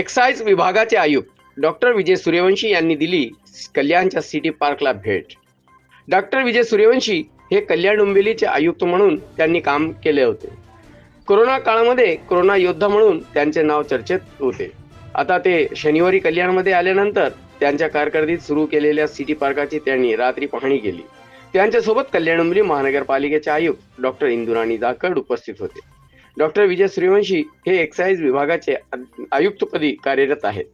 Excise विभागाचे आयुक्त doctor Vijay Suryavanshi यांनी दिली कल्याणच्या सिटी पार्कला भेट. डॉक्टर विजय सूर्यवंशी हे कल्याण डोंबिवलीचे आयुक्त म्हणून त्यांनी काम केले होते. कोरोना काळामध्ये कोरोना योद्धा म्हणून त्यांचे नाव चर्चेत होते. आता ते शनिवारी कल्याणमध्ये आल्यानंतर त्यांच्या कारकिर्दीत सुरू केलेल्या सिटी पार्काची त्यांनी रात्री पाहणी केली. त्यांच्यासोबत कल्याण डोंबिवली महानगरपालिकेचे आयुक्त डॉक्टर इंदुराणी जाखड उपस्थित होते. डॉक्टर विजय सूर्यवंशी हे एक्साईज विभागाचे आयुक्तपदी कार्यरत आहेत.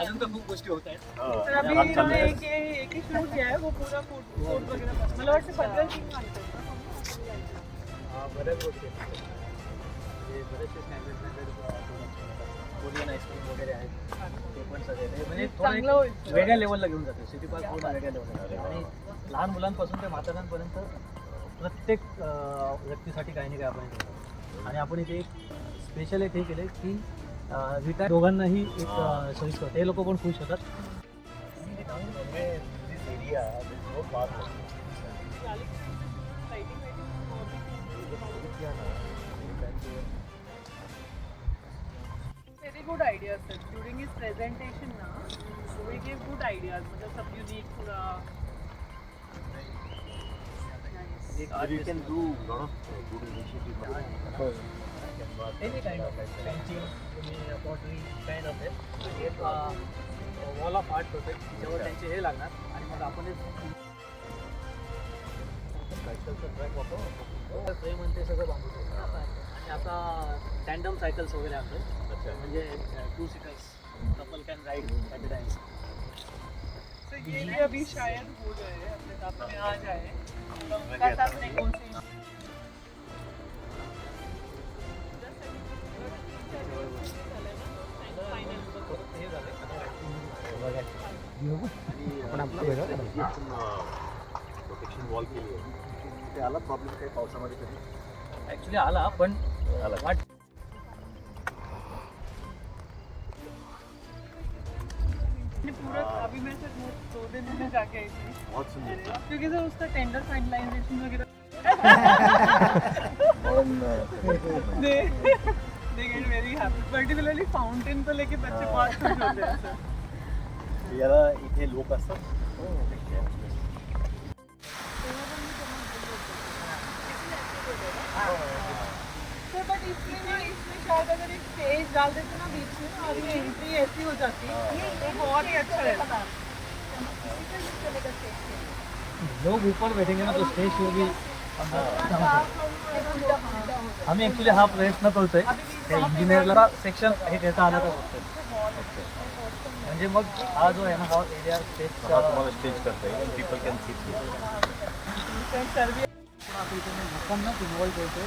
अजून तर खूप गोष्टी होत आहेत. म्हणजे बरेचसे स्टँडर्ड कोरियन आईस्क्रीम वगैरे आहेत ते पण सगळे ते म्हणजे थोडं चांगलं एक होईल वेगळ्या लेवलला घेऊन जाते सिटी पार्क पूर्ण वेगळ्या लेवलला आणि लहान मुलांपासून ते म्हाताऱ्यांपर्यंत प्रत्येक अं, व्यक्तीसाठी काही ना काही आपण. आणि आपण इथे एक स्पेशल एक हे केले की रिटायर दोघांनाही एक अं, सोयीस्कर ते लोक पण खुश होतात very his presentation na, so we gave good ideas. मतलब सब unique पूरा. एक artist- any kind of painting, pottery kind of it. आणि एक वॉल ऑफ आर्ट होते त्याच्यावर त्यांचे हे लागणार आणि मग आपण एक सायकलचं ट्रॅक वापरू फ्रेम आणि ते सगळं बांबू आणि आता टँडम सायकल्स वगैरे आणतो म्हणजे टू सीटर्स कॅन So ये भी अभी शायद हो जाए अपने साथ में आ जाए. तो उनका साथ negotiation. हे ॲक्च्युली आला पण वाट पूरा अभी मैं सिर्फ़ दो दिन में जाके आई थी। बहुत सुंदर। क्योंकि सर उसका टेंडर फाइनलाइजेशन वगैरह they get very happy. Particularly fountain को लेके बच्चे बहुत खुश होते हैं सर याला इथे लोक असतात सर बट इसमें ना इसमें शायद अगर एक स्टेज डाल देते ना बीच में और ये एंट्री ऐसी हो जाती तो बहुत ही। अच्छा रहता लोग ऊपर बैठेंगे ना तो स्टेज शो भी आम्ही ॲक्च्युली हा। प्रयत्न करतोय त्या इंजिनियरला सेक्शन हे देता आलं तर. म्हणजे मग हा जो आहे ना हा एरिया स्टेज तुम्हाला स्टेज करता येईल पीपल कॅन सी सर्व आपण इथे लोकांना इन्व्हॉल्व करतोय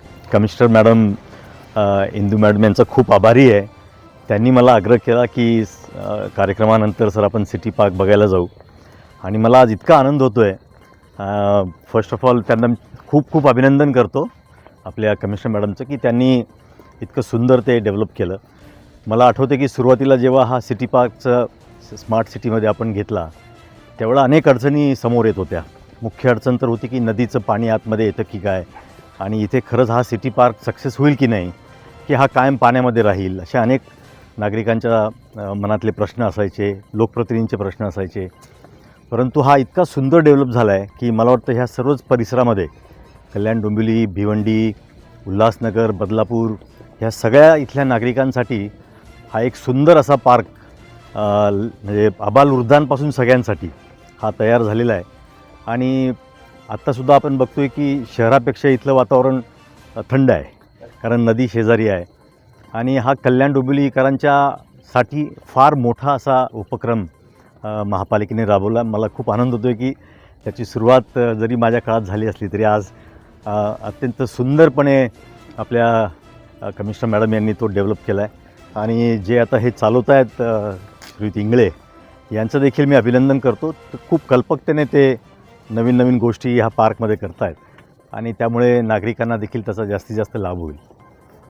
कमिशनर मॅडम इंदू मॅडम यांचा खूप आभारी आहे. त्यांनी मला आग्रह केला की कार्यक्रमानंतर सर आपण सिटी पार्क बघायला जाऊ. आणि मला आज इतका आनंद होतो आहे फर्स्ट ऑफ ऑल त्यांना मी खूप खूप अभिनंदन करतो आपल्या कमिशनर मॅडमचं की त्यांनी इतकं सुंदर ते डेव्हलप केलं. मला आठवते की सुरुवातीला जेव्हा हा सिटी पार्कचं स्मार्ट सिटीमध्ये आपण घेतला तेवढा अनेक अडचणी समोर येत होत्या. मुख्य अडचण तर होती की नदीचं पाणी आतमध्ये येतं की काय? आणि इथे खरंच हा सिटी पार्क सक्सेस होईल की नाही की हा कायम पाण्यामध्ये राहील असे अनेक नागरिकांच्या मनातले प्रश्न असायचे लोकप्रतिनिधींचे प्रश्न असायचे. परंतु हा इतका सुंदर डेव्हलप झाला आहे की मला वाटतं ह्या सर्वच परिसरामध्ये कल्याण डोंबिवली भिवंडी उल्हासनगर बदलापूर ह्या सगळ्या इथल्या नागरिकांसाठी हा एक सुंदर असा पार्क म्हणजे आबालवृद्धांपासून सगळ्यांसाठी हा तयार झालेला आहे. आणि आत्तासुद्धा आपण बघतोय की शहरापेक्षा इथलं वातावरण थंड आहे. कारण नदी शेजारी आहे. आणि हा कल्याण डोंबिवलीकरांच्यासाठी फार मोठा असा उपक्रम महापालिकेने राबवला. मला खूप आनंद होतो आहे की त्याची सुरुवात जरी माझ्या काळात झाली असली तरी आज अत्यंत सुंदरपणे आपल्या कमिशनर मॅडम यांनी तो डेव्हलप केला आहे आणि जे आता हे चालवत आहेत श्री इंगळे यांचं देखील मी अभिनंदन करतो. तर खूप कल्पकतेने ते नवीन नवीन गोष्टी ह्या पार्कमध्ये करतायत. आणि त्यामुळे नागरिकांना देखील त्याचा जास्तीत जास्त लाभ होईल.